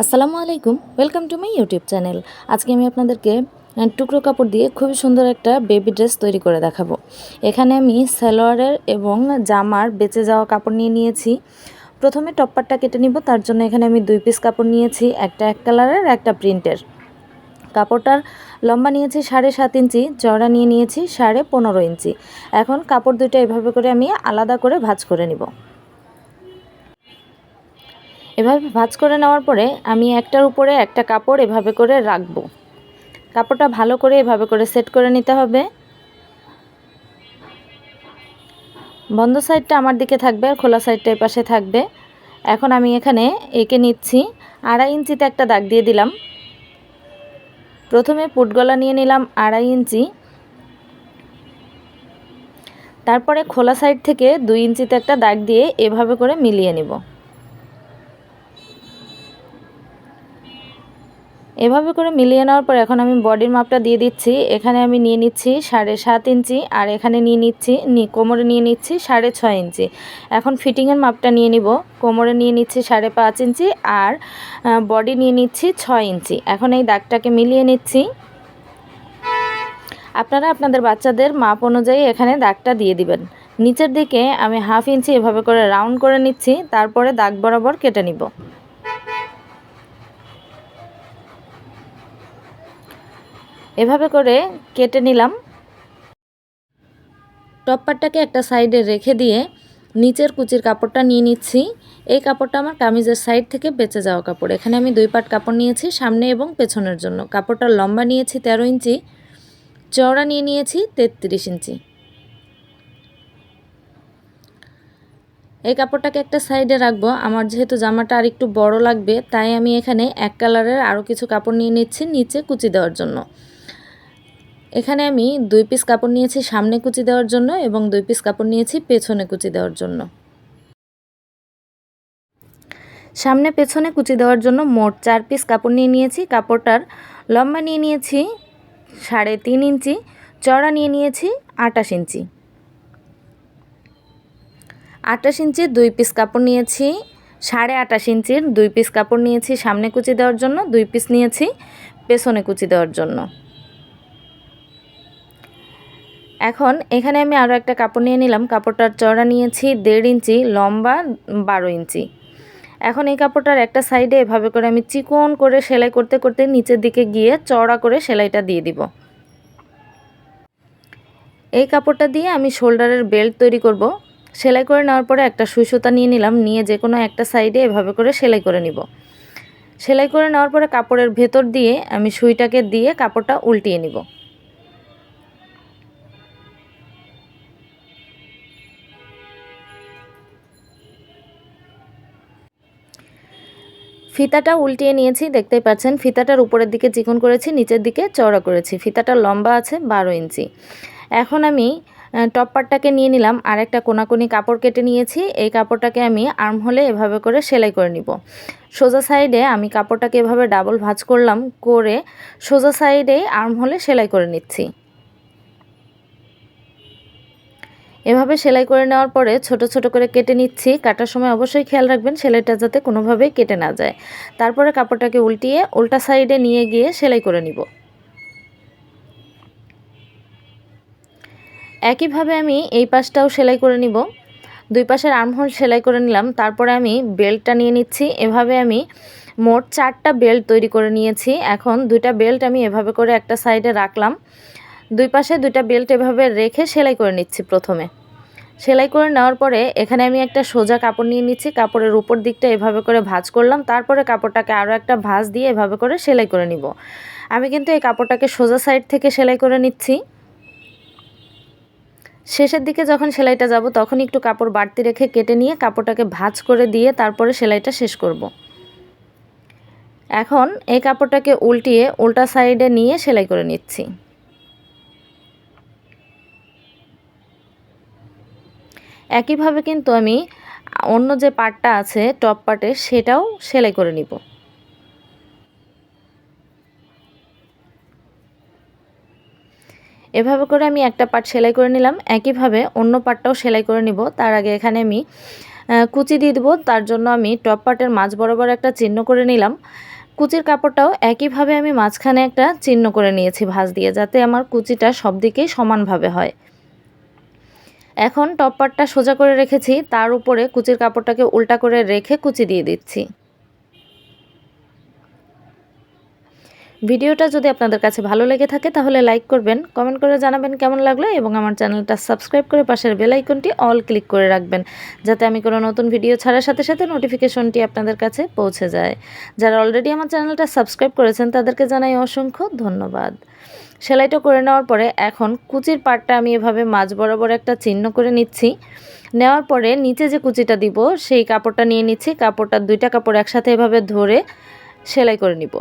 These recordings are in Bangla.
আসসালামু আলাইকুম welcome to my YouTube channel আজকে আমি আপনাদেরকে টুকরো কাপড় দিয়ে খুবই সুন্দর একটা বেবি ড্রেস তৈরি করে দেখাবো। এখানে আমি সালোয়ারের এবং জামার বেঁচে যাওয়া কাপড় নিয়ে নিয়েছি। প্রথমে টপ্পারটা কেটে নিব, তার জন্য এখানে আমি দুই পিস কাপড় নিয়েছি, একটা এক কালারের, একটা প্রিন্টের। কাপড়টার লম্বা নিয়েছি সাড়ে সাত ইঞ্চি, চওড়া নিয়ে নিয়েছি সাড়ে পনেরো ইঞ্চি। এখন কাপড় দুইটা এভাবে করে আমি আলাদা করে ভাজ করে নিব। এভাবে ভাঁজ করে নেওয়ার পরে আমি একটার উপরে একটা কাপড় এভাবে করে রাখব। কাপড়টা ভালো করে এভাবে করে সেট করে নিতে হবে। বন্ধ সাইডটা আমার দিকে থাকবে আর খোলা সাইডটা এই পাশে থাকবে। এখন আমি এখানে এঁকে নিচ্ছি। আড়াই ইঞ্চিতে একটা দাগ দিয়ে দিলাম। প্রথমে পুটগলা নিয়ে নিলাম আড়াই ইঞ্চি। তারপরে খোলা সাইড থেকে দুই ইঞ্চিতে একটা দাগ দিয়ে এভাবে করে মিলিয়ে নিব। এভাবে করে মিলিয়ে নেওয়ার পর এখন আমি বডির মাপটা দিয়ে দিচ্ছি। এখানে আমি নিয়ে নিচ্ছি সাড়ে সাত ইঞ্চি আর এখানে নিয়ে নিচ্ছি কোমরে নিয়ে নিচ্ছি সাড়ে ছয় ইঞ্চি। এখন ফিটিংয়ের মাপটা নিয়ে নিব। কোমরে নিয়ে নিচ্ছি সাড়ে পাঁচ ইঞ্চি আর বডি নিয়ে নিচ্ছি ছয় ইঞ্চি। এখন এই দাগটাকে মিলিয়ে নিচ্ছি। আপনারা আপনাদের বাচ্চাদের মাপ অনুযায়ী এখানে দাগটা দিয়ে দিবেন। নিচের দিকে আমি হাফ ইঞ্চি এভাবে করে রাউন্ড করে নিচ্ছি। তারপরে দাগ বরাবর কেটে নিব। এভাবে করে কেটে নিলাম। টপ্পারটাকে একটা সাইডে রেখে দিয়ে নিচের কুচির কাপড়টা নিয়ে নিচ্ছি। এই কাপড়টা আমার কামিজের সাইড থেকে বেঁচে যাওয়া কাপড়। এখানে আমি দুই পাট কাপড় নিয়েছি, সামনে এবং পেছনের জন্য। কাপড়টা লম্বা নিয়েছি তেরো ইঞ্চি, চওড়া নিয়ে নিয়েছি তেত্রিশ ইঞ্চি। এই কাপড়টাকে একটা সাইডে রাখব। আমার যেহেতু জামাটা আর একটু বড় লাগবে, তাই আমি এখানে এক কালারের আরও কিছু কাপড় নিয়ে নিচ্ছি নিচে কুচি দেওয়ার জন্য। এখানে আমি দুই পিস কাপড় নিয়েছি সামনে কুচি দেওয়ার জন্য এবং দুই পিস কাপড় নিয়েছি পেছনে কুচি দেওয়ার জন্য। সামনে পেছনে কুচি দেওয়ার জন্য মোট চার পিস কাপড় নিয়ে নিয়েছি। কাপড়টার লম্বা নিয়ে নিয়েছি সাড়ে তিন ইঞ্চি চড়া নিয়ে নিয়েছি আটাশ ইঞ্চি। আটাশ ইঞ্চির দুই পিস কাপড় নিয়েছি, সাড়ে আটাশ ইঞ্চির দুই পিস কাপড় নিয়েছি সামনে কুচি দেওয়ার জন্য, দুই পিস নিয়েছি পেছনে কুচি দেওয়ার জন্য। এখন এখানে আমি আরও একটা কাপড় নিয়ে নিলাম। কাপড়টার চড়া নিয়েছি দেড় ইঞ্চি, লম্বা বারো ইঞ্চি। এখন এই কাপড়টার একটা সাইডে এভাবে করে আমি চিকন করে সেলাই করতে করতে নিচের দিকে গিয়ে চড়া করে সেলাইটা দিয়ে দিব। এই কাপড়টা দিয়ে আমি শোল্ডারের বেল্ট তৈরি করব। সেলাই করে নেওয়ার পরে একটা সুই সুতা নিয়ে নিলাম। নিয়ে যে কোনো একটা সাইডে এভাবে করে সেলাই করে নিব। সেলাই করে নেওয়ার পরে কাপড়ের ভেতর দিয়ে আমি সুইটাকে দিয়ে কাপড়টা উল্টিয়ে নিব। ফিতাটা উল্টিয়ে নিয়েছি, দেখতেই পাচ্ছেন। ফিতাটার উপরের দিকে চিকন করেছি, নিচের দিকে চওড়া করেছি। ফিতাটার লম্বা আছে, বারো ইঞ্চি। এখন আমি টপ পার্টটাকে নিয়ে নিলাম। আর একটা কোনাকুনি কাপড় কেটে নিয়েছি। এই কাপড়টাকে আমি আর্ম হলে এভাবে করে সেলাই করে নিব। সোজা সাইডে আমি কাপড়টাকে এভাবে ডাবল ভাঁজ করলাম, করে সোজা সাইডে আর্ম হলে সেলাই করে নিচ্ছি। এভাবে সেলাই করে নেওয়ার পরে ছোট ছোট করে কেটে নিচ্ছি। কাটার সময় অবশ্যই খেয়াল রাখবেন সেলাইটা যাতে কোনোভাবেই কেটে না যায়। তারপরে কাপড়টাকে উল্টিয়ে উল্টা সাইডে নিয়ে গিয়ে সেলাই করে নিব। একইভাবে আমি এই পাশটাও সেলাই করে নিব। দুই পাশের আর্মহোল সেলাই করে নিলাম। তারপরে আমি বেল্টটা নিয়ে নিচ্ছি। এভাবে আমি মোট চারটা বেল্ট তৈরি করে নিয়েছি। এখন দুইটা বেল্ট আমি এভাবে করে একটা সাইডে রাখলাম। দুই পাশে দুইটা বেল্ট এভাবে রেখে সেলাই করে নিচ্ছি প্রথমে। সেলাই করে নেওয়ার পরে এখানে আমি একটা সোজা কাপড় নিয়ে নিচ্ছি, কাপড়ের উপর দিকটা এভাবে করে ভাঁজ করলাম, তারপরে কাপড়টাকে আরও একটা ভাঁজ দিয়ে এভাবে করে সেলাই করে নিব। আমি কিন্তু এই কাপড়টাকে সোজা সাইড থেকে সেলাই করে নিচ্ছি। শেষের দিকে যখন সেলাইটা যাব, তখন একটু কাপড় বাড়তি রেখে কেটে নিয়ে কাপড়টাকে ভাঁজ করে দিয়ে তারপরে সেলাইটা শেষ করব। এখন এই কাপড়টাকে উল্টিয়ে উল্টা সাইডে নিয়ে সেলাই করে নিচ্ছি। একইভাবে কিন্তু আমি অন্য যে পার্টটা আছে, টপ পার্টে, সেটাও সেলাই করে নিব। এভাবে করে আমি একটা পার্ট সেলাই করে নিলাম। একইভাবে অন্য পার্টটাও সেলাই করে নিব। তার আগে এখানে আমি কুচি দিয়ে দেবো। তার জন্য আমি টপ পার্টের মাঝ বরাবর একটা চিহ্ন করে নিলাম। কুচির কাপড়টাও একইভাবে আমি মাঝখানে একটা চিহ্ন করে নিয়েছি ভাঁজ দিয়ে, যাতে আমার কুচিটা সব দিকেই সমানভাবে হয়। এখন টপ পার্টটা সোজা করে রেখেছি, তার উপরে কুচির কাপড়টাকে উল্টা করে রেখে কুচি দিয়ে দিচ্ছি। ভিডিওটা যদি আপনাদের কাছে ভালো লেগে থাকে তাহলে লাইক করবেন, কমেন্ট করে জানাবেন কেমন লাগল এবং আমার চ্যানেলটা সাবস্ক্রাইব করে পাশের বেল আইকনটি অল ক্লিক করে রাখবেন, যাতে আমি কোনো নতুন ভিডিও ছাড়ার সাথে সাথে নোটিফিকেশনটি আপনাদের কাছে পৌঁছে যায়। যারা অলরেডি আমার চ্যানেলটা সাবস্ক্রাইব করেছেন তাদেরকে জানাই অসংখ্য ধন্যবাদ। সেলাইটা করে নেওয়ার পরে এখন কুচির পাটটা আমি এভাবে মাঝ বরাবর একটা চিহ্ন করে নিচ্ছি। নেওয়ার পরে নিচে যে কুচিটা দিব, সেই কাপড়টা নিয়ে নিচ্ছি, কাপড়টা দুইটা কাপড় একসাথে এভাবে ধরে সেলাই করে নিব।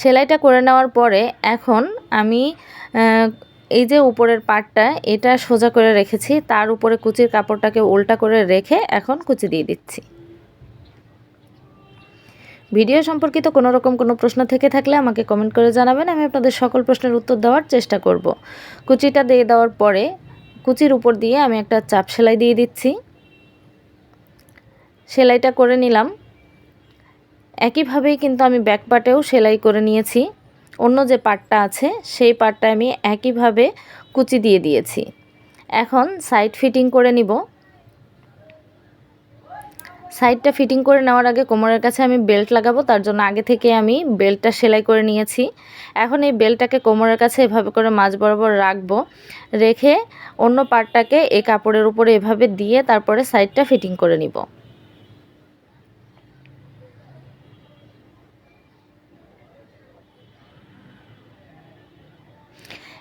সেলাইটা করে নেওয়ার পরে এখন আমি এই যে উপরের পাটটা, এটা সোজা করে রেখেছি। তার উপরে কুচির কাপড়টাকে উল্টা করে রেখে এখন কুচি দিয়ে দিচ্ছি। ভিডিও সম্পর্কিত কোনো রকম কোনো প্রশ্ন থেকে থাকলে আমাকে কমেন্ট করে জানাবেন। আমি আপনাদের সকল প্রশ্নের উত্তর দেওয়ার চেষ্টা করব। কুচিটা দিয়ে দেওয়ার পরে কুচির উপর দিয়ে আমি একটা চাপ সেলাই দিয়ে দিচ্ছি। সেলাইটা করে নিলাম। একইভাবেই কিন্তু আমি ব্যাক পার্টেও সেলাই করে নিয়েছি। অন্য যে পার্টটা আছে, সেই পার্টটা আমি একইভাবে কুচি দিয়ে দিয়েছি। এখন সাইড ফিটিং করে নিব। সাইডটা ফিটিং করে নেওয়ার আগে কোমরের কাছে আমি বেল্ট লাগাবো, তার জন্য আগে থেকে আমি বেল্টটা সেলাই করে নিয়েছি। এখন এই বেল্টটাকে কোমরের কাছে এভাবে করে মাঝ বরাবর রাখব, রেখে অন্য পার্টটাকে এই কাপড়ের উপরে এভাবে দিয়ে তারপরে সাইডটা ফিটিং করে নিব।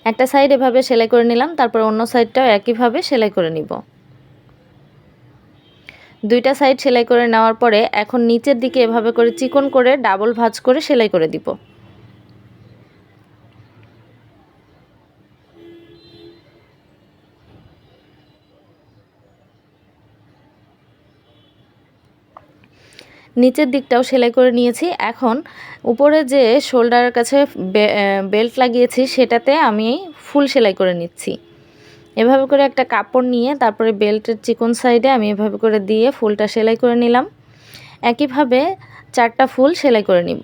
একটা সাইড এভাবে সেলাই করে নিলাম, তারপর অন্য সাইডটাও একইভাবে সেলাই করে নিব। দুইটা সাইড সেলাই করে নেওয়ার পরে এখন নিচের দিকে এভাবে করে চিকন করে ডাবল ভাঁজ করে সেলাই করে দিব। নিচের দিকটাও সেলাই করে নিয়েছি। এখন উপরে যে শোল্ডারের কাছে বেল্ট লাগিয়েছি, সেটাতে আমি ফুল সেলাই করে নিচ্ছি। এভাবে করে একটা কাপড় নিয়ে তারপরে বেল্টের চিকন সাইডে আমি এভাবে করে দিয়ে ফুলটা সেলাই করে নিলাম। একইভাবে চারটা ফুল সেলাই করে নিব।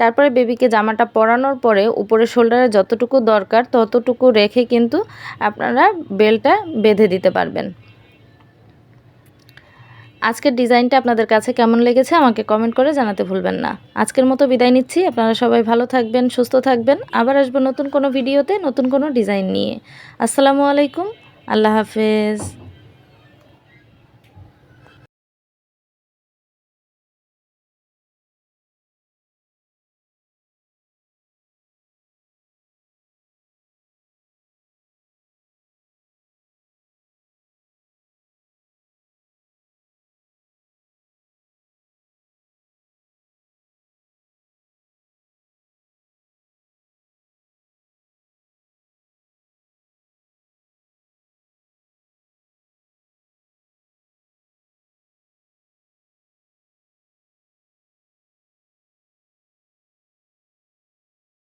তারপরে বেবিকে জামাটা পরানোর পরে উপরে শোল্ডারে যতটুকু দরকার ততটুকু রেখে কিন্তু আপনারা বেলটা বেঁধে দিতে পারবেন। আজকের ডিজাইনটা আপনাদের কাছে কেমন লেগেছে আমাকে কমেন্ট করে জানাতে ভুলবেন না। আজকের মতো বিদায় নিচ্ছি। আপনারা সবাই ভালো থাকবেন, সুস্থ থাকবেন। আবার আসব নতুন কোনো ভিডিওতে নতুন কোনো ডিজাইন নিয়ে। আসসালামু আলাইকুম। আল্লাহ হাফেজ।